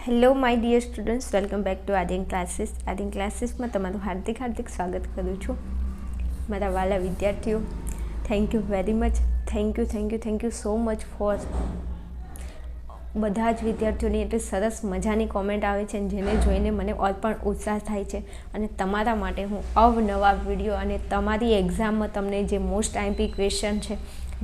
Hello my dear students welcome back to Aadin classes Aadin ક્લાસીસમાં તમારું હાર્દિક હાર્દિક સ્વાગત કરું છું. મારા વાલા વિદ્યાર્થીઓ thank you very much thank you thank you thank you so much for બધા જ વિદ્યાર્થીઓની એટલી સરસ મજાની કોમેન્ટ આવે છે જેને જોઈને મને ઓર પણ ઉત્સાહ થાય છે. અને તમારા માટે હું અવનવા વીડિયો અને તમારી એક્ઝામમાં તમને જે મોસ્ટ આઈમ્પી ક્વેશ્ચન છે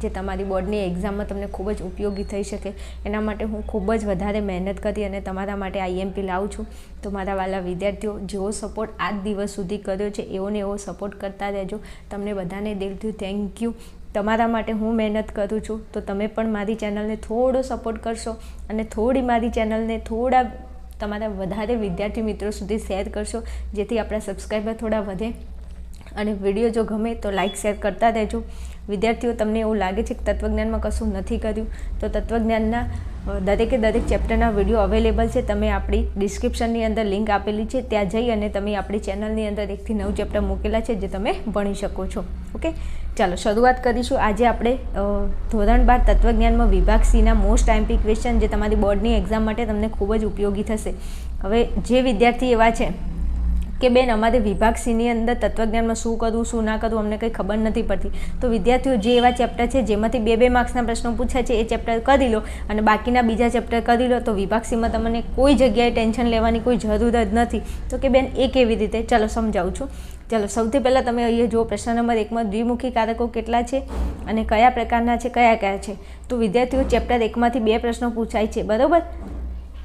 જે તમારી બોર્ડની એક્ઝામમાં તમને ખૂબ જ ઉપયોગી થઈ શકે. એના માટે હું ખૂબ જ વધારે મહેનત કરી અને તમારા માટે આઈએમપી લાવું છું. તો મારા વાલા વિદ્યાર્થીઓ જેવો સપોર્ટ આજ દિવસ સુધી કર્યો છે એવો ને એવો સપોર્ટ કરતા રહેજો. તમને બધાને દિલથી થેન્ક યુ તમારા માટે હું મહેનત કરું છું. તો તમે પણ મારી ચેનલને થોડો સપોર્ટ કરશો અને થોડી મારી ચેનલને થોડા તમારા વધારે વિદ્યાર્થી મિત્રો સુધી શેર કરશો, જેથી આપણા સબસ્ક્રાઈબર થોડા વધે. અને વીડિયો જો ગમે તો લાઇક શેર કરતા રહેજો. વિદ્યાર્થીઓ તમને એવું લાગે છે કે તત્વજ્ઞાનમાં કશું નથી કર્યું, તો તત્વજ્ઞાનના દરેકે દરેક ચેપ્ટરના વીડિયો અવેલેબલ છે. તમે આપણી ડિસ્ક્રિપ્શનની અંદર લિંક આપેલી છે. ત્યાં જઈ અને તમે આપણી ચેનલની અંદર એકથી નવ ચેપ્ટર મૂકેલા છે, જે તમે ભણી શકો છો. ઓકે? ચાલો, શરૂઆત કરીશું. આજે આપણે ધોરણ બાર તત્વજ્ઞાનમાં વિભાગ સીના મોસ્ટ આઈમ્પી ક્વેશ્ચન જે તમારી બોર્ડની એક્ઝામ માટે તમને ખૂબ જ ઉપયોગી થશે. હવે જે વિદ્યાર્થી એવા છે કે બેન, અમારે વિભાગ સીની અંદર તત્વજ્ઞાનમાં શું કરવું, શું ના કરવું, અમને કંઈ ખબર નથી પડતી. તો વિદ્યાર્થીઓ જે એવા ચેપ્ટર છે, જેમાંથી બે બે માર્ક્સના પ્રશ્નો પૂછ્યા છે, એ ચેપ્ટર કરી લો અને બાકીના બીજા ચેપ્ટર કરી લો, તો વિભાગ સીમાં તમને કોઈ જગ્યાએ ટેન્શન લેવાની કોઈ જરૂર જ નથી. તો કે બેન, એ કેવી રીતે? ચાલો સમજાવું છું. ચાલો, સૌથી પહેલાં તમે અહીંયા જુઓ, પ્રશ્ન નંબર એકમાં દ્વિમુખી કારકો કેટલા છે અને કયા પ્રકારના છે, કયા કયા છે? તો વિદ્યાર્થીઓ ચેપ્ટર એકમાંથી બે પ્રશ્નો પૂછાય છે, બરાબર?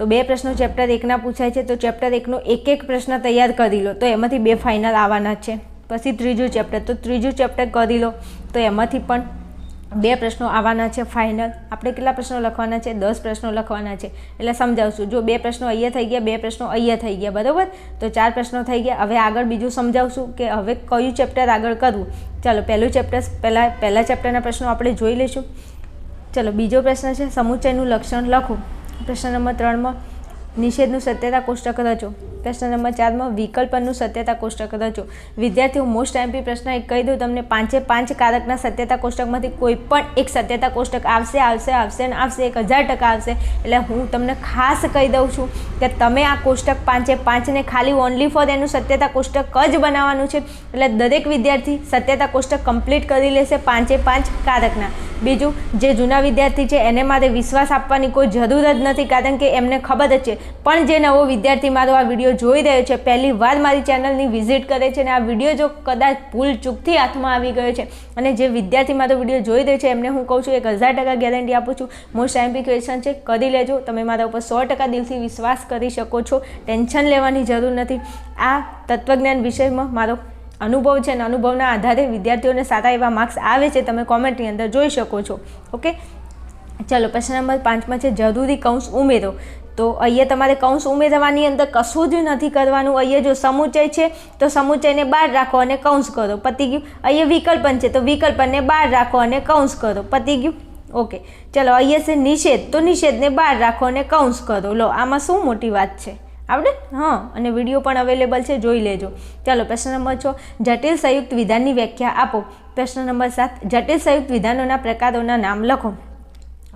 તો બે પ્રશ્નો ચેપ્ટર એકના પૂછાય છે, તો ચેપ્ટર એકનો એક એક પ્રશ્ન તૈયાર કરી લો. તો એમાંથી બે ફાઇનલ આવવાના છે. પછી ત્રીજું ચેપ્ટર તો ત્રીજું ચેપ્ટર કરી લો. તો એમાંથી પણ બે પ્રશ્નો આવવાના છે ફાઇનલ આપણે કેટલા પ્રશ્નો લખવાના છે? દસ પ્રશ્નો લખવાના છે. એટલે સમજાવશું. જો બે પ્રશ્નો અહીંયા થઈ ગયા, બે પ્રશ્નો અહીંયા થઈ ગયા, બરાબર? તો ચાર પ્રશ્નો થઈ ગયા. હવે આગળ બીજું સમજાવશું કે હવે કયું ચેપ્ટર આગળ કરવું. ચાલો, પહેલું ચેપ્ટર પહેલાં પહેલાં ચેપ્ટરના પ્રશ્નો આપણે જોઈ લઈશું. ચલો, બીજો પ્રશ્ન છે સમુચ્ચયનું લક્ષણ લખો. પ્રશ્ન નંબર ત્રણમાં નિષેધનું સત્યતા કોષ્ટક રચો. પ્રશ્ન નંબર ચારમાં વિકલ્પનું સત્યતા કોષ્ટક રચો. વિદ્યાર્થીઓ મોસ્ટ એમપી પ્રશ્ન એક કહી દઉં, તમને પાંચે પાંચ કારકના સત્યતા કોષ્ટકમાંથી કોઈ પણ એક સત્યતા કોષ્ટક આવશે આવશે આવશે અને આવશે, એક હજાર ટકા આવશે. એટલે હું તમને ખાસ કહી દઉં છું કે તમે આ કોષ્ટક પાંચે પાંચને ખાલી ઓનલી ફોર એનું સત્યતા કોષ્ટક જ બનાવવાનું છે. એટલે દરેક વિદ્યાર્થી સત્યતા કોષ્ટક કમ્પ્લીટ કરી લેશે પાંચે પાંચ કારકના. બીજું, જે જૂના વિદ્યાર્થી છે, એને મારે વિશ્વાસ આપવાની કોઈ જરૂર જ નથી, કારણ કે એમને ખબર જ છે પણ જે નવો વિદ્યાર્થી મારો આ વીડિયો જોઈ રહ્યો છે, પહેલી વાર મારી ચેનલની વિઝિટ કરે છે અને આ વીડિયો જો કદાચ ભૂલ ચૂકથી હાથમાં આવી ગયો છે અને જે વિદ્યાર્થી મારો વીડિયો જોઈ રહ્યો છે, એમને હું કહું છું, એક હજાર ટકા ગેરંટી આપું છું. મોસ્ટ એમ્પી ક્વેશ્ચન છે, કરી લેજો. તમે મારા ઉપર સો ટકા દિલથી વિશ્વાસ કરી શકો છો. ટેન્શન લેવાની જરૂર નથી. આ તત્વજ્ઞાન વિષયમાં મારો અનુભવ છે અને અનુભવના આધારે વિદ્યાર્થીઓને સારા એવા માર્ક્સ આવે છે, તમે કોમેન્ટની અંદર જોઈ શકો છો. ઓકે ચાલો, પ્રશ્ન નંબર પાંચમાં છે, જરૂરી કૌંસ ઉમેરો. તો અહીંયા તમારે કૌંસ ઉમેરવાની અંદર કશું જ નથી કરવાનું. અહીંયા જો સમુચય છે, તો સમુચયને બહાર રાખો અને કૌંસ કરો. પતી ગયું? અહીંયા વિકલ્પન છે, તો વિકલ્પનને બહાર રાખો અને કૌંસ કરો. પતી ગયું? ઓકે. ચલો અહીંયા છે નિષેધ, તો નિષેધને બહાર રાખો અને કૌંસ કરો. લો, આમાં શું મોટી વાત છે? આવડે? હા, અને વીડિયો પણ અવેલેબલ છે, જોઈ લેજો. ચાલો, પ્રશ્ન નંબર છ. જટિલ સંયુક્ત વિધાનની વ્યાખ્યા આપો. પ્રશ્ન નંબર સાત. જટિલ સંયુક્ત વિધાનોના પ્રકારોના નામ લખો.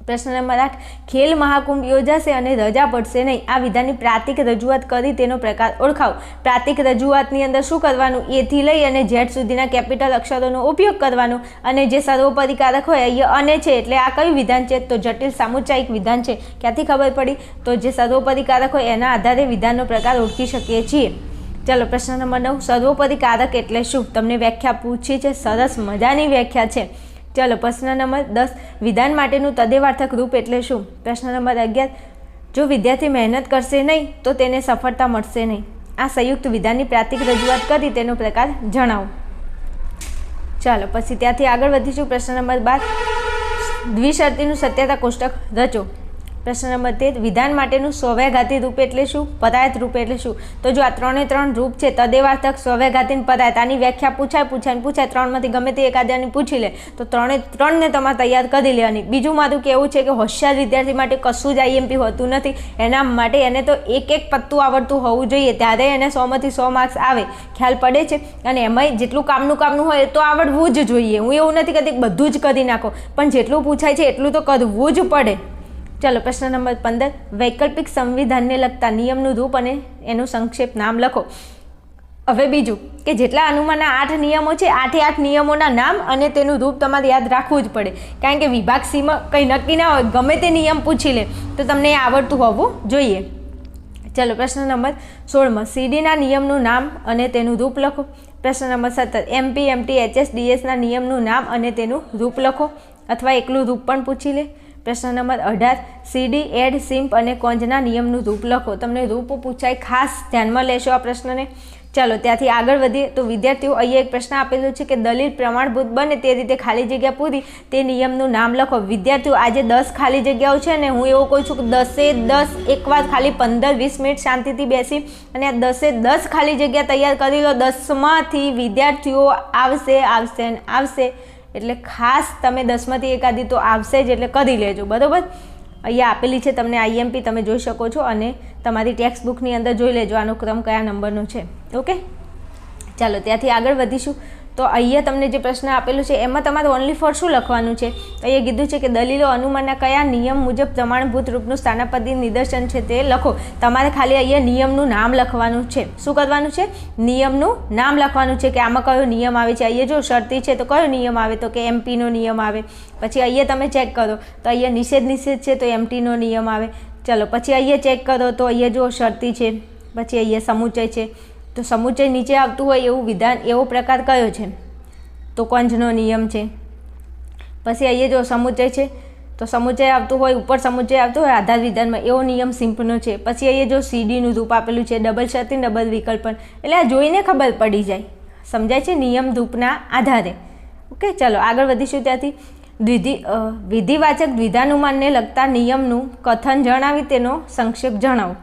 પ્રશ્ન નંબર આઠ, ખેલ મહાકુંભ યોજાશે અને રજા પડશે નહીં. આ વિધાનની પ્રાતિક રજૂઆત કરી તેનો પ્રકાર ઓળખાવો. પ્રાતિક રજૂઆતની અંદર શું કરવાનું? એથી લઈ અને ઝેડ સુધીના કેપિટલ અક્ષરોનો ઉપયોગ કરવાનો. અને જે સર્વોપરિકારક હોય અહીંયા અને છે. એટલે આ કયું વિધાન છે? તો જટિલ સામુચાયિક વિધાન છે. ક્યાંથી ખબર પડી? તો જે સર્વોપરિકારક હોય, એના આધારે વિધાનનો પ્રકાર ઓળખી શકીએ છીએ. ચાલો, પ્રશ્ન નંબર નવ. સર્વોપરિકારક એટલે શું? તમને વ્યાખ્યા પૂછી છે. સરસ મજાની વ્યાખ્યા છે. ચાલો પ્રશ્ન નંબર દસ. વિધાન માટેનું તદેવાર્થક રૂપ એટલે શું? પ્રશ્ન નંબર અગિયાર. જો વિદ્યાર્થી મહેનત કરશે નહીં, તો તેને સફળતા મળશે નહીં. આ સંયુક્ત વિધાનની પ્રાતિક રજૂઆત કરી તેનો પ્રકાર જણાવો. ચાલો, પછી ત્યાંથી આગળ વધીશું. પ્રશ્ન નંબર બાર. દ્વિશર્તીનું સત્યતા કોષ્ટક રચો. પ્રશ્ન નંબર તેર, વિધાન માટેનું સ્વવ્યાઘાતી રૂપ એટલે શું? પદાર્થ રૂપ એટલે શું? તો જો આ ત્રણે ત્રણ રૂપ છે, તદેવાર્થક સ્વવ્યાઘાતી પદાર્થ, આની વ્યાખ્યા પૂછાય પૂછાય પૂછાય, ત્રણમાંથી ગમે તે એકાદાની પૂછી લે, તો ત્રણે ત્રણને તમારે તૈયાર કરી લેવાની. બીજું મારું કહેવું છે કે હોશિયાર વિદ્યાર્થી માટે કશું જ આઈએમપી હોતું નથી. એના માટે એને તો એક એક પત્તું આવડતું હોવું જોઈએ. ત્યારે એને સોમાંથી સો માર્ક્સ આવે. ખ્યાલ પડે છે? અને એમાંય જેટલું કામનું કામનું હોય એ તો આવડવું જ જોઈએ. હું એવું નથી કહેતી બધું જ કરી નાખો. પણ જેટલું પૂછાય છે એટલું તો કરવું જ પડે. ચાલો પ્રશ્ન નંબર પંદર. વૈકલ્પિક સંવિધાનને લગતા નિયમનું રૂપ અને એનું સંક્ષેપ નામ લખો. હવે બીજું, કે જેટલા અનુમાના આઠ નિયમો છે, આઠે આઠ નિયમોના નામ અને તેનું રૂપ તમારે યાદ રાખવું જ પડે. કારણ કે વિભાગ સીમાં કંઈ નક્કી ના હોય, ગમે તે નિયમ પૂછી લે, તો તમને એ આવડતું હોવું જોઈએ. ચલો પ્રશ્ન નંબર સોળમાં, સીડીના નિયમનું નામ અને તેનું રૂપ લખો. પ્રશ્ન નંબર સત્તર, એમપી, એમટી, એચએસ, ડીએસના નિયમનું નામ અને તેનું રૂપ લખો. અથવા એકલું રૂપ પણ પૂછી લે. પ્રશ્ન નંબર અઢાર, સીડી, એડ, સિમ્પ અને કોંજના નિયમનું રૂપ લખો. તમને રૂપ પૂછાય ખાસ ધ્યાનમાં લેશો આ પ્રશ્નને. ચાલો, ત્યાંથી આગળ વધીએ. તો વિદ્યાર્થીઓ, અહીંયા એક પ્રશ્ન આપેલો છે કે દલીલ પ્રમાણભૂત બને તે રીતે ખાલી જગ્યા પૂરી, તે નિયમનું નામ લખો. વિદ્યાર્થીઓ, આજે દસ ખાલી જગ્યાઓ છે ને હું એવું કહું છું કે દસે દસ એકવાર ખાલી પંદર, વીસ મિનિટ શાંતિથી બેસી અને આ દસે દસ ખાલી જગ્યા તૈયાર કરી લો. દસમાંથી વિદ્યાર્થીઓ આવશે આવશે ને આવશે. એટલે ખાસ તમે દસમાંથી એકાદી તો આવશે જ, એટલે કરી લેજો, બરાબર? અહીંયા આપેલી છે તમને આઈએમપી, તમે જોઈ શકો છો, અને તમારી ટેક્સ્ટ બુકની અંદર જોઈ લેજો, આનો ક્રમ કયા નંબરનો છે, ઓકે? ચાલો, ત્યાંથી આગળ વધીશું. તો અહીંયા તમને જે પ્રશ્ન આપેલો છે, એમાં તમારે ઓનલી ફોર શું લખવાનું છે? અહીંયા કીધું છે કે દલીલો અનુમાનના કયા નિયમ મુજબ પ્રમાણભૂત રૂપનું સ્થાનાપતિ નિદર્શન છે તે લખો. તમારે ખાલી અહીંયા નિયમનું નામ લખવાનું છે. શું કરવાનું છે? નિયમનું નામ લખવાનું છે કે આમાં કયો નિયમ આવે છે? અહીંયા જો શરતી છે તો કયો નિયમ આવે? તો કે એમપીનો નિયમ આવે. પછી અહીંયા તમે ચેક કરો. તો અહીંયા નિષેધ નિષેધ છે તો એમટીનો નિયમ આવે. ચલો, પછી અહીંયા ચેક કરો તો અહીંયા જો શરતી છે, પછી અહીંયા સમુચય છે. તો સમુચય નીચે આવતું હોય એવું વિધાન, એવો પ્રકાર કયો છે? તો કંજનો નિયમ છે. પછી અહીંયા જો સમુચય છે, તો સમુચય આવતું હોય, ઉપર સમુચય આવતું હોય, આધાર વિધાનમાં એવો નિયમ સિમ્પનો છે. પછી અહીંયા જો સીડીનું રૂપ આપેલું છે, ડબલ શરતી, ડબલ વિકલ્પન. એટલે આ જોઈને ખબર પડી જાય. સમજાય છે? નિયમ રૂપના આધારે. ઓકે, ચલો, આગળ વધીશું ત્યાંથી. વિધિ વિધિવાચક દ્વિધાનુમાનને લગતા નિયમનું કથન જણાવી તેનો સંક્ષેપ જણાવો.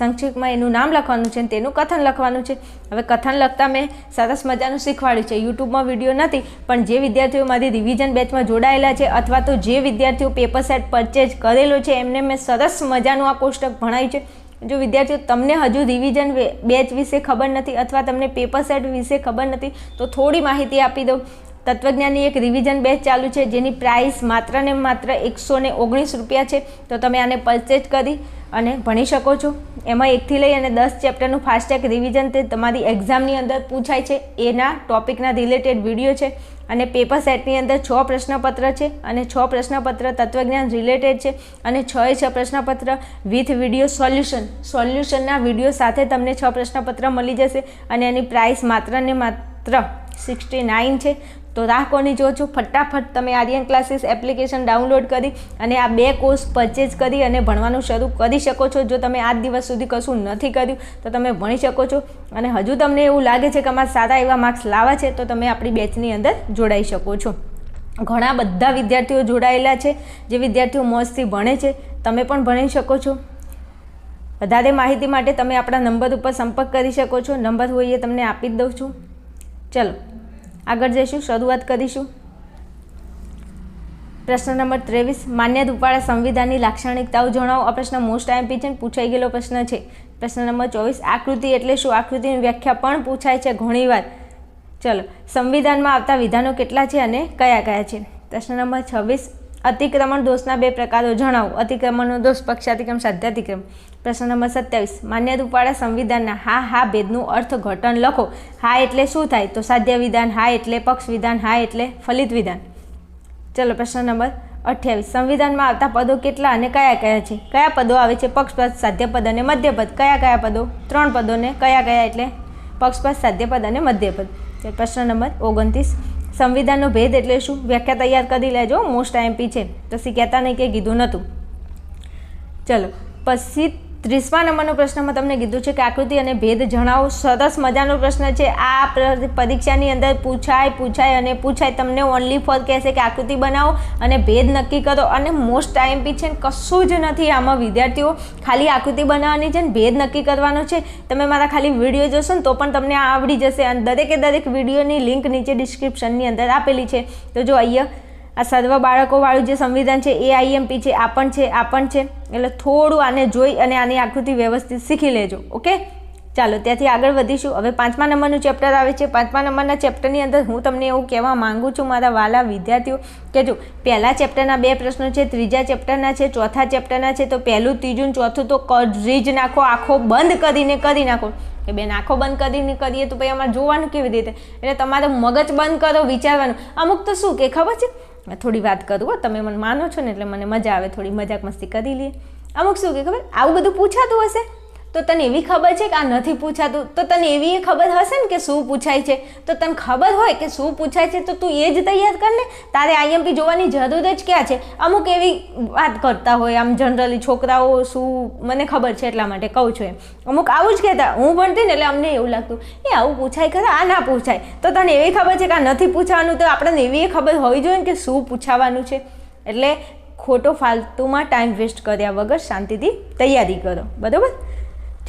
સંક્ષિપ્તમાં એનું નામ લખવાનું છે તેનું કથન લખવાનું છે. હવે કથન લખતા મેં સરસ મજાનું શીખવાડ્યું છે. યુટ્યુબમાં વીડિયો નથી, પણ જે વિદ્યાર્થીઓ મારી રિવિઝન બેચમાં જોડાયેલા છે અથવા તો જે વિદ્યાર્થીઓ પેપર સેટ પરચેજ કરેલો છે, એમને મેં સરસ મજાનું આ કોષ્ટક ભણાવ્યું છે. જો વિદ્યાર્થીઓ તમને હજુ રિવિઝન બેચ વિશે ખબર નથી અથવા તમને પેપર સેટ વિશે ખબર નથી, તો થોડી માહિતી આપી દઉં. તત્વજ્ઞાનની એક રિવિઝન બેચ ચાલુ છે, જેની પ્રાઇસ માત્ર ને માત્ર એકસો ને ઓગણીસ રૂપિયા છે. તો તમે આને પરચેજ કરી અને ભણી શકો છો. એમાં એકથી લઈ અને દસ ચેપ્ટરનું ફાસ્ટેગ રિવિઝન તે તમારી એક્ઝામની અંદર પૂછાય છે. એના ટોપિકના રિલેટેડ વીડિયો છે અને પેપર સેટની અંદર છ પ્રશ્નપત્ર છે અને છ પ્રશ્નપત્ર તત્વજ્ઞાન રિલેટેડ છે અને છ એ છ પ્રશ્નપત્ર વિથ વીડિયો સોલ્યુશન સોલ્યુશનના વીડિયો સાથે તમને છ પ્રશ્નપત્ર મળી જશે અને એની પ્રાઇસ માત્ર ને માત્ર સિક્સટી નાઇન છે. તો રાહ કોની જો છો? ફટાફટ તમે આર્યન ક્લાસીસ એપ્લિકેશન ડાઉનલોડ કરી અને આ બે કોર્સ પરચેજ કરી અને ભણવાનું શરૂ કરી શકો છો. જો તમે આજ દિવસ સુધી કશું નથી કર્યું, તો તમે ભણી શકો છો. અને હજુ તમને એવું લાગે છે કે અમારે સારા એવા માર્ક્સ લાવવા છે, તો તમે આપણી બેચની અંદર જોડાઈ શકો છો. ઘણા બધા વિદ્યાર્થીઓ જોડાયેલા છે, જે વિદ્યાર્થીઓ મોજથી ભણે છે. તમે પણ ભણી શકો છો. વધારે માહિતી માટે તમે આપણા નંબર ઉપર સંપર્ક કરી શકો છો. નંબર હોઈએ તમને આપી જ દઉં છું. ચલો. આગળ જઈશું, શરૂઆત કરીશું. પ્રશ્ન નંબર ત્રેવીસ, માન્ય રૂપાળા સંવિધાનની લાક્ષણિકતાઓ જણાવો. આ પ્રશ્ન મોસ્ટ આઈએમપી છે પૂછાઈ ગયેલો પ્રશ્ન છે. પ્રશ્ન નંબર ચોવીસ, આકૃતિ એટલે શું? આકૃતિની વ્યાખ્યા પણ પૂછાય છે ઘણીવાર ચલો, સંવિધાનમાં આવતા વિધાનો કેટલા છે અને કયા કયા છે? પ્રશ્ન નંબર છવ્વીસ, અતિક્રમણ દોષના બે પ્રકારો જણાવો. અતિક્રમણનો દોષ, પક્ષાતિક્રમ, સાધ્યાતિક્રમ. પ્રશ્ન નંબર સત્યાવીસ. માન્ય રૂપાળા સંવિધાનના હા હા, ભેદનું અર્થઘટન લખો. હા એટલે શું થાય? તો સાધ્ય વિધાન, હા એટલે પક્ષ વિધાન, હા એટલે ફલિત વિધાન. ચલો, પ્રશ્ન નંબર અઠ્યાવીસ. સંવિધાનમાં આવતા પદો કેટલા અને કયા કયા છે? કયા પદો આવે છે? પક્ષપદ સાધ્યપદ અને મધ્યપદ. કયા કયા પદો? ત્રણ પદોને કયા કયા એટલે પક્ષપદ સાધ્યપદ અને મધ્યપદ. પ્રશ્ન નંબર ઓગણત્રીસ. સંવિધાનનો ભેદ એટલે શું? વ્યાખ્યા તૈયાર કરી લેજો. મોસ્ટ આઈએમપી છે. તો શીખ્યાતા નહીં કે કીધું નહોતું. ચલો પછી ત્રીસમા નંબરનો પ્રશ્નમાં તમને કીધું છે કે આકૃતિ અને ભેદ જણાવો. સરસ મજાનો પ્રશ્ન છે. આ પરીક્ષાની અંદર પૂછાય પૂછાય અને પૂછાય. તમને ઓનલી ફોર કહેશે કે આકૃતિ બનાવો અને ભેદ નક્કી કરો. અને મોસ્ટ ટાઈમપી છે કશું જ નથી આમાં વિદ્યાર્થીઓ. ખાલી આકૃતિ બનાવવાની છે ને ભેદ નક્કી કરવાનો છે. તમે મારા ખાલી વીડિયો જોશો ને તો પણ તમને આ આવડી જશે. અને દરેકે દરેક વિડીયોની લિંક નીચે ડિસ્ક્રિપ્શનની અંદર આપેલી છે. તો જો અહીંયા આ સર્વ બાળકોવાળું જે સંવિધાન છે, એ આઈએમપી છે, આ પણ છે, આ પણ છે. એટલે થોડું આને જોઈ અને આની આકૃતિ વ્યવસ્થિત શીખી લેજો, ઓકે? ચાલો, ત્યાંથી આગળ વધીશું. હવે પાંચમા નંબરનું ચેપ્ટર આવે છે. પાંચમા નંબરના ચેપ્ટરની અંદર હું તમને એવું કહેવા માંગુ છું, મારા વાલા વિદ્યાર્થીઓ, કે જો પહેલા ચેપ્ટરના બે પ્રશ્નો છે, ત્રીજા ચેપ્ટરના છે, ચોથા ચેપ્ટરના છે, તો પહેલું, ત્રીજું, ચોથું, તો કરી જ નાખો, આખો બંધ કરીને કરી નાખો. કે બેન, આંખો બંધ કરીને કરીએ તો પછી અમારે જોવાનું કેવી રીતે? એટલે તમારે મગજ બંધ કરો, વિચારવાનું. અમુક તો શું કે ખબર છે? થોડી વાત કરું તમે મને માનો છો ને એટલે મને મજા આવે, થોડી મજાક મસ્તી કરી લઈએ અમુક શું કે ખબર? આવું બધું પૂછાતું હશે? તો તને એવી ખબર છે કે આ નથી પૂછાતું? તો તને એવી ખબર હશે ને કે શું પૂછાય છે? તો તને ખબર હોય કે શું પૂછાય છે, તો તું એ જ તૈયાર કર ને. તારે આઈએમપી જોવાની જરૂર જ ક્યાં છે? અમુક એવી વાત કરતા હોય, આમ જનરલી છોકરાઓ શું, મને ખબર છે એટલા માટે કહું છું એમ. અમુક આવું જ કહેતા, હું ભણતી ને એટલે અમને એવું લાગતું, એ આવું પૂછાય ખરા, આ ના પૂછાય. તો તને એવી ખબર છે કે આ નથી પૂછવાનું, તો આપણને એવી ખબર હોવી જોઈએ ને કે શું પૂછાવાનું છે. એટલે ખોટો ફાલતુમાં ટાઈમ વેસ્ટ કર્યા વગર શાંતિથી તૈયારી કરો. બરાબર?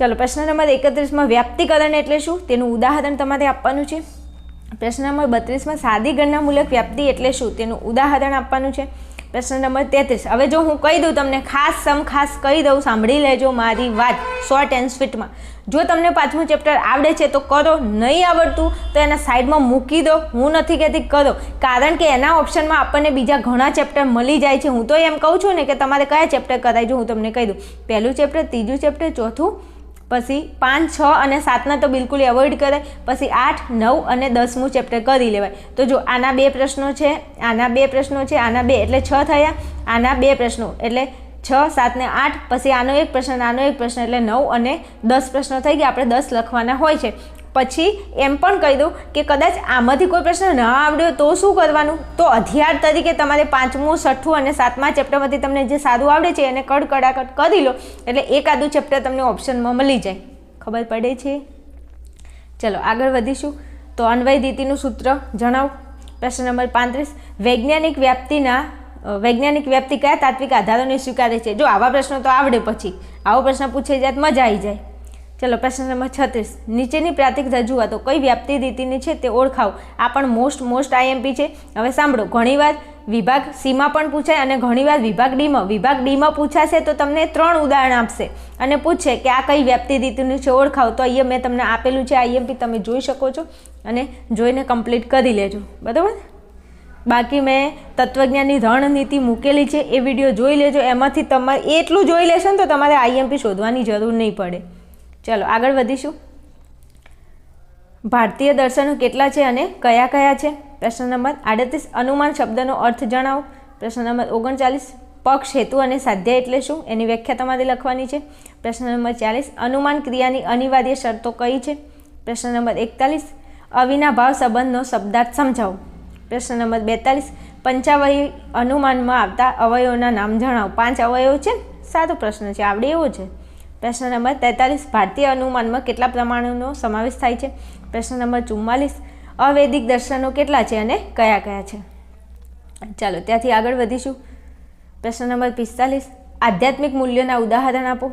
ચાલો, પ્રશ્ન નંબર એકત્રીસમાં વ્યાપ્તિકરણ એટલે શું? તેનું ઉદાહરણ તમારે આપવાનું છે. પ્રશ્ન નંબર બત્રીસમાં સાદી ગણના મૂલક વ્યાપ્તિ એટલે શું? તેનું ઉદાહરણ આપવાનું છે. પ્રશ્ન નંબર તેત્રીસ. હવે જો હું કહી દઉં તમને ખાસ સમ ખાસ કહી દઉં, સાંભળી લેજો મારી વાત શોર્ટ એન્ડ સ્વીટમાં જો તમને પાંચમું ચેપ્ટર આવડે છે તો કરો, નહીં આવડતું તો એના સાઈડમાં મૂકી દો. હું નથી કહેતી કરો. કારણ કે એના ઓપ્શનમાં આપણને બીજા ઘણા ચેપ્ટર મળી જાય છે. હું તો એમ કહું છું ને કે તમારે કયા ચેપ્ટર કરાય જો હું તમને કહી દઉં. પહેલું ચેપ્ટર ત્રીજું ચેપ્ટર ચોથું પછી પાંચ, છ અને સાતના તો બિલકુલ એવોઇડ કરે. પછી આઠ, નવ અને દસમું ચેપ્ટર કરી લેવાય. તો જો આના બે પ્રશ્નો છે, આના બે પ્રશ્નો છે, આના બે એટલે છ થયા. આના બે પ્રશ્નો એટલે છ, સાત ને આઠ. પછી આનો એક પ્રશ્ન, આનો એક પ્રશ્ન એટલે નવ અને દસ પ્રશ્નો થઈ ગયા. આપણે દસ લખવાના હોય છે. પછી એમ પણ કહી દઉં કે કદાચ આમાંથી કોઈ પ્રશ્ન ન આવડ્યો તો શું કરવાનું? તો અધિયાર તરીકે તમારે પાંચમું, છઠ્ઠું અને સાતમા ચેપ્ટરમાંથી તમને જે સારું આવડે છે એને કડકડાકડ કરી લો, એટલે એકાદું ચેપ્ટર તમને ઓપ્શનમાં મળી જાય. ખબર પડે છે? ચલો, આગળ વધીશું. તો અન્વય દીતિનું સૂત્ર જણાવો. પ્રશ્ન નંબર પાંત્રીસ. વૈજ્ઞાનિક વ્યાપ્તિના વૈજ્ઞાનિક વ્યાપ્તિ કયા તાત્વિક આધારોને સ્વીકારે છે? જો આવા પ્રશ્નો તો આવડે પછી. આવો પ્રશ્ન પૂછે જાય મજા આવી જાય. ચલો પ્રશ્ન નંબર છત્રીસ. નીચેની પ્રાતિક રજૂઆતો કઈ વ્યાપ્તિ રીતિની છે તે ઓળખાવ. આ પણ મોસ્ટ મોસ્ટ આઈએમપી છે. હવે સાંભળો. ઘણીવાર વિભાગ સીમાં પણ પૂછાય અને ઘણીવાર વિભાગ ડીમાં વિભાગ ડીમાં પૂછાશે તો તમને ત્રણ ઉદાહરણ આપશે અને પૂછશે કે આ કઈ વ્યાપ્તિ રીતિની છે ઓળખાવ. તો અહીંયા મેં તમને આપેલું છે આઈએમપી તમે જોઈ શકો છો અને જોઈને કમ્પ્લીટ કરી લેજો. બરાબર? બાકી મેં તત્વજ્ઞાનની રણનીતિ મૂકેલી છે. એ વીડિયો જોઈ લેજો. એમાંથી તમારે એટલું જોઈ લેશો ને તો તમારે આઈએમપી શોધવાની જરૂર નહીં પડે. ચલો, આગળ વધીશું. ભારતીય દર્શનો કેટલા છે અને કયા કયા છે? પ્રશ્ન નંબર આડત્રીસ, અનુમાન શબ્દનો અર્થ જણાવો. પ્રશ્ન નંબર ઓગણચાલીસ, પક્ષ, હેતુ અને સાધ્ય એટલે શું? એની વ્યાખ્યા તમારે લખવાની છે. પ્રશ્ન નંબર ચાલીસ, અનુમાન ક્રિયાની અનિવાર્ય શરતો કઈ છે? પ્રશ્ન નંબર એકતાલીસ, અવિના ભાવ સંબંધનો શબ્દાર્થ સમજાવો. પ્રશ્ન નંબર બેતાલીસ, પંચાવયી અનુમાનમાં આવતા અવયવોના નામ જણાવો. પાંચ અવયવ છે? સાદો પ્રશ્ન છે. આવડે એવો છે? પ્રશ્ન નંબર તેતાલીસ, ભારતીય અનુમાનમાં કેટલા પ્રમાણોનો સમાવેશ થાય છે? પ્રશ્ન નંબર ચુમ્માલીસ, અવૈદિક દર્શનો કેટલા છે અને કયા કયા છે? ચાલો, ત્યાંથી આગળ વધીશું. પ્રશ્ન નંબર પિસ્તાલીસ, આધ્યાત્મિક મૂલ્યોના ઉદાહરણ આપો.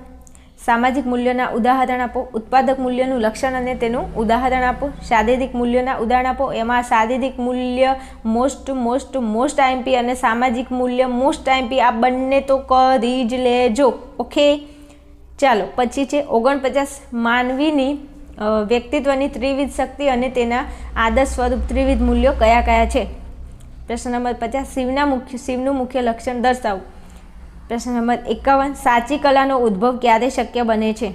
સામાજિક મૂલ્યોના ઉદાહરણ આપો. ઉત્પાદક મૂલ્યનું લક્ષણ અને તેનું ઉદાહરણ આપો. શારીરિક મૂલ્યોના ઉદાહરણ આપો. એમાં શારીરિક મૂલ્ય મોસ્ટ મોસ્ટ મોસ્ટ આઈમ્પી અને સામાજિક મૂલ્ય મોસ્ટ આઈમ્પી આ બંને તો કરી જ લેજો. ઓકે ચાલો, પછી છે ઓગણપચાસ માનવીની વ્યક્તિત્વની ત્રિવિધ શક્તિ અને તેના આદર્શ સ્વરૂપ ત્રિવિધ મૂલ્યો કયા કયા છે? પ્રશ્ન નંબર પચાસ, શિવના મુખ્ય, શિવનું મુખ્ય લક્ષણ દર્શાવું. પ્રશ્ન નંબર એકાવન, સાચી કલાનો ઉદ્ભવ ક્યારે શક્ય બને છે?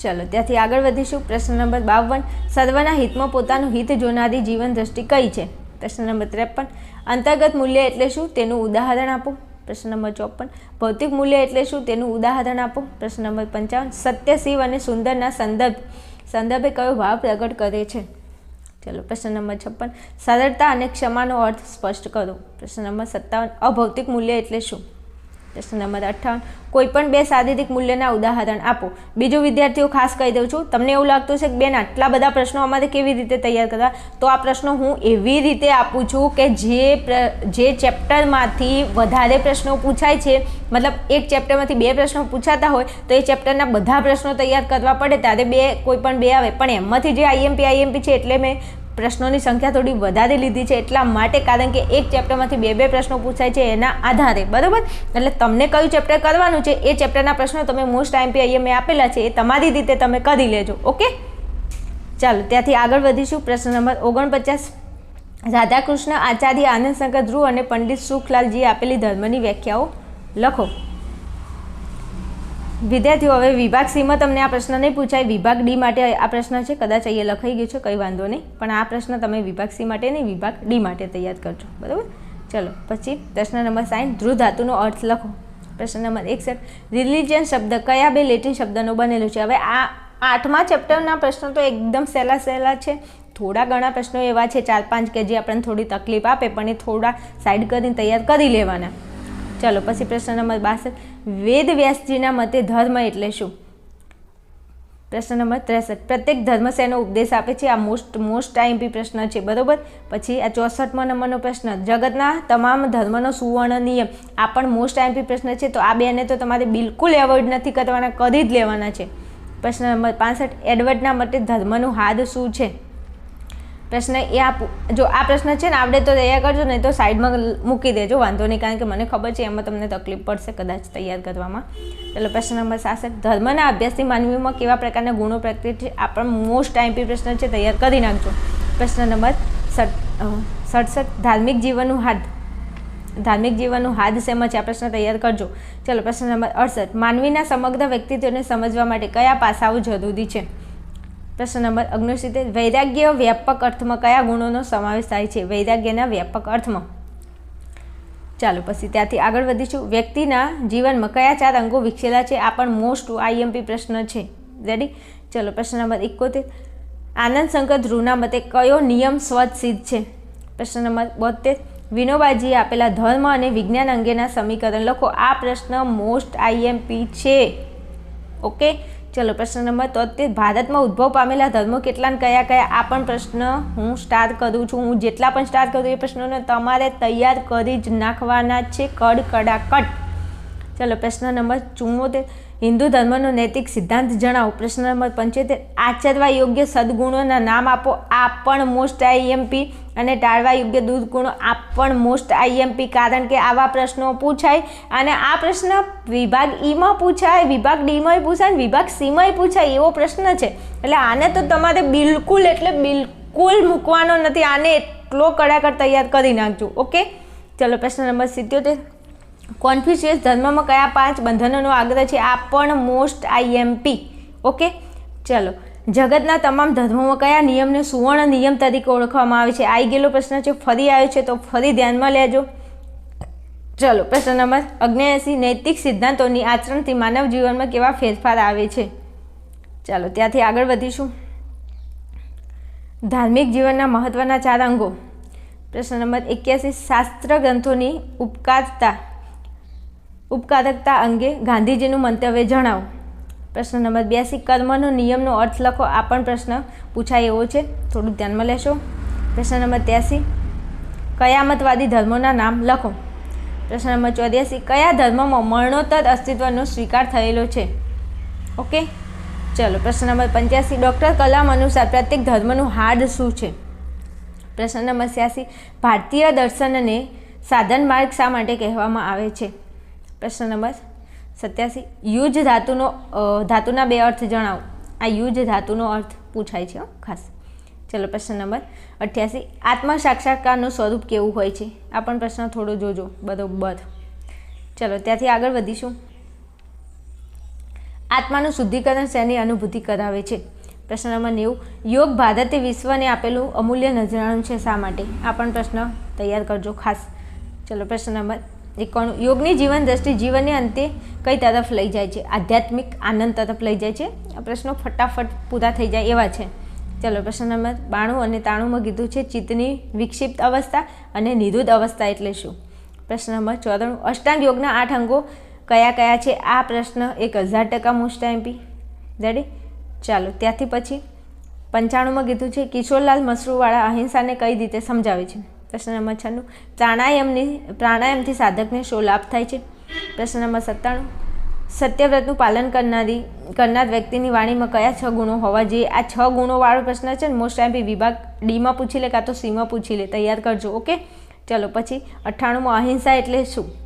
ચલો, ત્યાંથી આગળ વધીશું. પ્રશ્ન નંબર બાવન, સર્વના હિતમાં પોતાનું હિત જોનારી જીવન દ્રષ્ટિ કઈ છે? પ્રશ્ન નંબર ત્રેપન, અંતર્ગત મૂલ્ય એટલે શું? તેનું ઉદાહરણ આપો. પ્રશ્ન નંબર ચોપન. ભૌતિક મૂલ્ય એટલે શું? તેનું ઉદાહરણ આપો. પ્રશ્ન નંબર પંચાવન. સત્ય, શિવ અને સુંદરના સંદર્ભ. સંદર્ભે કયો ભાવ પ્રગટ કરે છે? ચલો પ્રશ્ન નંબર છપ્પન. સરળતા અને ક્ષમાનો અર્થ સ્પષ્ટ કરો. પ્રશ્ન નંબર સત્તાવન. અભૌતિક મૂલ્ય એટલે શું? પ્રશ્ન નંબર અઠ્ઠાવન કોઈપણ બે શારીરિક મૂલ્યના ઉદાહરણ આપો. બીજું વિદ્યાર્થીઓ ખાસ કહી દઉં છું, તમને એવું લાગતું છે કે બેન આટલા બધા પ્રશ્નો અમારે કેવી રીતે તૈયાર કરવા? તો આ પ્રશ્નો હું એવી રીતે આપું છું કે જે જે ચેપ્ટરમાંથી વધારે પ્રશ્નો પૂછાય છે, મતલબ એક ચેપ્ટરમાંથી બે પ્રશ્નો પૂછાતા હોય, તો એ ચેપ્ટરના બધા પ્રશ્નો તૈયાર કરવા પડે. ત્યારે બે કોઈ પણ બે આવે. પણ એમાંથી જે આઈએમપી આઈએમપી છે એટલે મેં પ્રશ્નોની સંખ્યા થોડી વધારે લીધી છે એટલા માટે કારણ કે એક ચેપ્ટરમાંથી બે બે પ્રશ્નો પૂછાય છે એના આધારે, બરાબર? એટલે તમને કયું ચેપ્ટર કરવાનું છે એ ચેપ્ટરના પ્રશ્નો તમે મોસ્ટ ટાઈમ પી અહીંયા મેં આપેલા છે એ તમારી રીતે તમે કરી લેજો, ઓકે? ચાલો, ત્યાંથી આગળ વધીશું. પ્રશ્ન નંબર ઓગણપચાસ. રાધાકૃષ્ણ આચાર્ય આનંદ શંકર ધ્રુવ અને પંડિત સુખલાલજીએ આપેલી ધર્મની વ્યાખ્યાઓ લખો. વિદ્યાર્થીઓ, હવે વિભાગ સીમાં તમને આ પ્રશ્ન નહીં પૂછાય. વિભાગ ડી માટે આ પ્રશ્ન છે. કદાચ અહીંયા લખાઈ ગયું છે, કંઈ વાંધો નહીં. પણ આ પ્રશ્ન તમે વિભાગ સી માટે નહીં, વિભાગ ડી માટે તૈયાર કરજો. બરાબર? ચલો, પછી પ્રશ્ન નંબર સાઈન ધ્રુવ ધાતુનો અર્થ લખો. પ્રશ્ન નંબર એકસઠ રિલિજિયન શબ્દ કયા બે લેટિન શબ્દનો બનેલો છે? હવે આ આઠમા ચેપ્ટરના પ્રશ્નો તો એકદમ સહેલા સહેલા છે. થોડા ઘણા પ્રશ્નો એવા છે, ચાર પાંચ કે જે આપણને થોડી તકલીફ આપે, પણ એ થોડા સાઈડ કરીને તૈયાર કરી લેવાના. ચાલો, પછી પ્રશ્ન નંબર બાસઠ. વેદ વ્યાસજીના મતે ધર્મ એટલે શું? પ્રશ્ન નંબર ત્રેસઠ. પ્રત્યેક ધર્મ શેનો ઉપદેશ આપે છે? આ મોસ્ટ મોસ્ટ આઈએમપી પ્રશ્ન છે, બરોબર? પછી આ ચોસઠમો નંબરનો પ્રશ્ન. જગતના તમામ ધર્મનો સુવર્ણ નિયમ આ પણ મોસ્ટ આઈએમપી પ્રશ્ન છે, તો આ બેને તો તમારે બિલકુલ એવોઇડ નથી કરવાના કરી જ લેવાના છે. પ્રશ્ન નંબર પાસઠ. એડવર્ડના મતે ધર્મનું હાદ શું છે? પ્રશ્ન એ આપું, જો આ પ્રશ્ન છે ને આવડે તો તૈયાર કરજો નહીં તો સાઈડમાં મૂકી દેજો, વાંધો નહીં, કારણ કે મને ખબર છે, એમાં તમને તકલીફ પડશે કદાચ તૈયાર કરવામાં. ચાલો પ્રશ્ન નંબર સાસઠ ધર્મના અભ્યાસથી માનવીમાં કેવા પ્રકારના ગુણો પ્રગટે છે? આ પણ મોસ્ટ ટાઈમપી પ્રશ્ન છે, તૈયાર કરી નાખજો. પ્રશ્ન નંબર સડસઠ, ધાર્મિક જીવનનું હાથ ધાર્મિક જીવનનું હાદ શેમાં છે? આ પ્રશ્ન તૈયાર કરજો. ચલો, પ્રશ્ન નંબર અડસઠ, માનવીના સમગ્ર વ્યક્તિત્વને સમજવા માટે કયા પાસાઓ જરૂરી છે? પ્રશ્ન નંબર અગ્નિસિત્તેર વૈરાગ્ય વ્યાપક અર્થમાં કયા ગુણોનો સમાવેશ થાય છે? વૈરાગ્યના વ્યાપક અર્થમાં. ચાલો પછી ત્યાંથી આગળ વધીશું. વ્યક્તિના જીવનમાં કયા ચાર અંગો વિકસેલા છે? આ પણ મોસ્ટ આઈએમપી પ્રશ્ન છે. રેડી ચલો પ્રશ્ન નંબર એકોતેર. આનંદ શંકર ધ્રુવના મતે કયો નિયમ સ્વચ્છ સિદ્ધ છે? પ્રશ્ન નંબર બોતેર. વિનોબાજીએ આપેલા ધર્મ અને વિજ્ઞાન અંગેના સમીકરણ લખો. આ પ્રશ્ન મોસ્ટ આઈએમપી છે. ઓકે ચલો, પ્રશ્ન નંબર તોતેર. ભારતમાં ઉદ્ભવ પામેલા ધર્મો કેટલા કયા કયા? આ પણ પ્રશ્ન હું સ્ટાર્ટ કરું છું. હું જેટલા પણ સ્ટાર્ટ કરું એ પ્રશ્નોને તમારે તૈયાર કરી જ નાખવાના છે. કડ કડાકટ ચલો પ્રશ્ન નંબર ચુમ્મોતેર. હિન્દુ ધર્મનો નૈતિક સિદ્ધાંત જણાવો. પ્રશ્ન નંબર પંચોતેર. આચરવા યોગ્ય સદગુણોના નામ આપો. આ પણ મોસ્ટ આઈએમપી અને ટાળવા યોગ્ય દુર્ગુણો. આ પણ મોસ્ટ આઈએમપી કારણ કે આવા પ્રશ્નો પૂછાય અને આ પ્રશ્ન વિભાગ ઈમાં પૂછાય, વિભાગ ડીમાંય પૂછાય વિભાગ સીમાંય પૂછાય એવો પ્રશ્ન છે. એટલે આને તો તમારે બિલકુલ એટલે બિલકુલ મૂકવાનો નથી. આને એટલો કડાકડ તૈયાર કરી નાખજો. ઓકે? ચલો પ્રશ્ન નંબર સિત્યોતેર. કોન્ફ્યુશિયસ ધર્મમાં કયા પાંચ બંધનોનો આગ્રહ છે? આ પણ મોસ્ટ આઈએમપી ઓકે ચલો. જગતના તમામ ધર્મોમાં કયા નિયમને સુવર્ણ નિયમ તરીકે ઓળખવામાં આવે છે? આવી ગયેલો પ્રશ્ન છે, ફરી આવ્યો છે, તો ફરી ધ્યાનમાં લેજો. ચલો, પ્રશ્ન નંબર અગ્નેયાસી નૈતિક સિદ્ધાંતોની આચરણથી માનવ જીવનમાં કેવા ફેરફાર આવે છે? ચાલો, ત્યાંથી આગળ વધીશું. ધાર્મિક જીવનના મહત્ત્વના ચાર અંગો. પ્રશ્ન નંબર એક્યાસી. શાસ્ત્ર ગ્રંથોની ઉપકારતા ઉપકારકતા અંગે ગાંધીજીનું મંતવ્ય જણાવો. પ્રશ્ન નંબર બ્યાસી, કર્મનો નિયમનો અર્થ લખો. આ પણ પ્રશ્ન પૂછાય એવો છે. થોડુંક ધ્યાનમાં લેશો. પ્રશ્ન નંબર ત્યાસી, કયામતવાદી ધર્મોના નામ લખો. પ્રશ્ન નંબર ચોર્યાસી, કયા ધર્મમાં મરણોત્તર અસ્તિત્વનો સ્વીકાર થયેલો છે? ઓકે? ચલો, પ્રશ્ન નંબર પંચ્યાસી, ડૉક્ટર કલામ અનુસાર પ્રત્યેક ધર્મનું હાર્ડ શું છે? પ્રશ્ન નંબર છ્યાસી, ભારતીય દર્શનને સાધન માર્ગ શા માટે કહેવામાં આવે છે? પ્રશ્ન નંબર સત્યાસી. યુજ ધાતુનો ધાતુના બે અર્થ જણાવો. આ યુજ ધાતુનો અર્થ પૂછાય છે ખાસ. ચલો, પ્રશ્ન નંબર અઠ્યાસી. આત્મ સાક્ષાત્કારનું સ્વરૂપ કેવું હોય છે? આ પણ પ્રશ્ન થોડો જોજો બરોબર ચલો, ત્યાંથી આગળ વધીશું. આત્માનું શુદ્ધિકરણ શેની અનુભૂતિ કરાવે છે? પ્રશ્ન નંબર નેવું. યોગ ભારતે વિશ્વને આપેલું અમૂલ્ય નજરાણું છે શા માટે? આ પણ પ્રશ્ન તૈયાર કરજો, ખાસ. ચલો, પ્રશ્ન નંબર એકાણું, યોગની જીવન દ્રષ્ટિ જીવનને અંતે કઈ તરફ લઈ જાય છે? આધ્યાત્મિક આનંદ તરફ લઈ જાય છે? આ પ્રશ્નો ફટાફટ પૂરા થઈ જાય એવા છે. ચલો, પ્રશ્ન નંબર બાણું અને તાણુંમાં કીધું છે, ચિત્તની વિક્ષિપ્ત અવસ્થા અને નિરુદ્ધ અવસ્થા એટલે શું? પ્રશ્ન નંબર ચોરાણું અષ્ટાંગ યોગના આઠ અંગો કયા કયા છે? આ પ્રશ્ન એક હજાર ટકા મોસ્ટ એમપી રેડી ચાલો, ત્યાંથી પછી પંચાણુંમાં કીધું છે, કિશોરલાલ મસરૂવાળા અહિંસાને કઈ રીતે સમજાવે છે? પ્રશ્ન નંબર છન્નું. પ્રાણાયામની, પ્રાણાયામથી સાધકને શો લાભ થાય છે? પ્રશ્ન નંબર સત્તાણું. સત્યવ્રતનું પાલન કરનારી, કરનાર વ્યક્તિની વાણીમાં કયા છ ગુણો હોવા જોઈએ? આ છ ગુણોવાળો પ્રશ્ન છે ને મોસ્ટ ટાઈમ વિભાગ ડીમાં પૂછી લે, કાં તો સીમાં પૂછી લે. તૈયાર કરજો, ઓકે? ચલો, પછી અઠ્ઠાણુંમાં અહિંસા એટલે શું?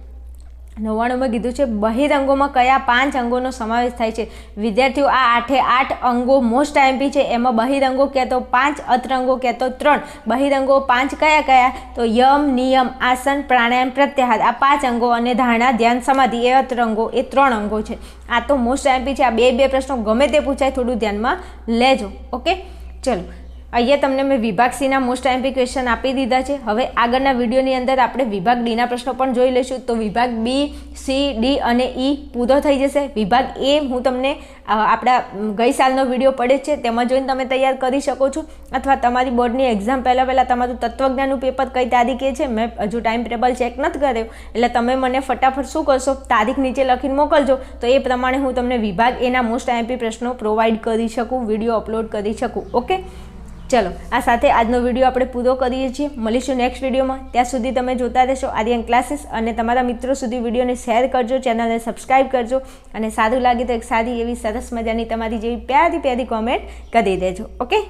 નવ્વાણુંમાં કીધું છે બહિરંગોમાં કયા પાંચ અંગોનો સમાવેશ થાય છે? વિદ્યાર્થીઓ, આ આઠે આઠ અંગો મોસ્ટ આઈમ્પી છે. એમાં બહિરંગો કહેતો પાંચ અતરંગો કહેતો ત્રણ. બહિરંગો પાંચ કયા કયા? તો યમ, નિયમ, આસન, પ્રાણાયામ, પ્રત્યાહાર. આ પાંચ અંગો અને ધારણા, ધ્યાન, સમાધિ, એ અતરંગો એ ત્રણ અંગો છે. આ તો મોસ્ટ આઈમ્પી છે. આ બે બે પ્રશ્નો ગમે તે પૂછાય થોડું ધ્યાનમાં લેજો. ઓકે? ચલો. અહીંયા તમને મેં વિભાગ સીના મોસ્ટ આઈમ્પી ક્વેશ્ચન આપી દીધા છે. હવે આગળના વિડીયોની અંદર આપણે વિભાગ ડીના પ્રશ્નો પણ જોઈ લઈશું. તો વિભાગ બી, સી, ડી અને ઈ પૂરો થઈ જશે. વિભાગ એ હું તમને આપણા ગઈ સાલનો વીડિયો પડે છે તેમાં જોઈને તમે તૈયાર કરી શકો છો. અથવા તમારી બોર્ડની એક્ઝામ પહેલાં પહેલાં તમારું તત્વજ્ઞાનનું પેપર કઈ તારીખે છે, મેં હજુ ટાઈમ ટેબલ ચેક નથી કર્યો. એટલે તમે મને ફટાફટ શું કરશો? તારીખ નીચે લખીને મોકલજો. તો એ પ્રમાણે હું તમને વિભાગ એના મોસ્ટ આઈમ્પી પ્રશ્નો પ્રોવાઈડ કરી શકું, વીડિયો અપલોડ કરી શકું. ઓકે ચલો, આ સાથે આજનો વીડિયો આપણે પૂરો કરીએ છીએ. મળીશું નેક્સ્ટ વિડીયોમાં. ત્યાં સુધી તમે જોતા રહેશો આર્યન ક્લાસીસ અને તમારા મિત્રો સુધી વિડીયોને શેર કરજો ચેનલને સબસ્ક્રાઈબ કરજો અને સારું લાગે તો એક સારી એવી સરસ મજાની તમારી જેવી પ્યારી પ્યારી કોમેન્ટ કરી દેજો ઓકે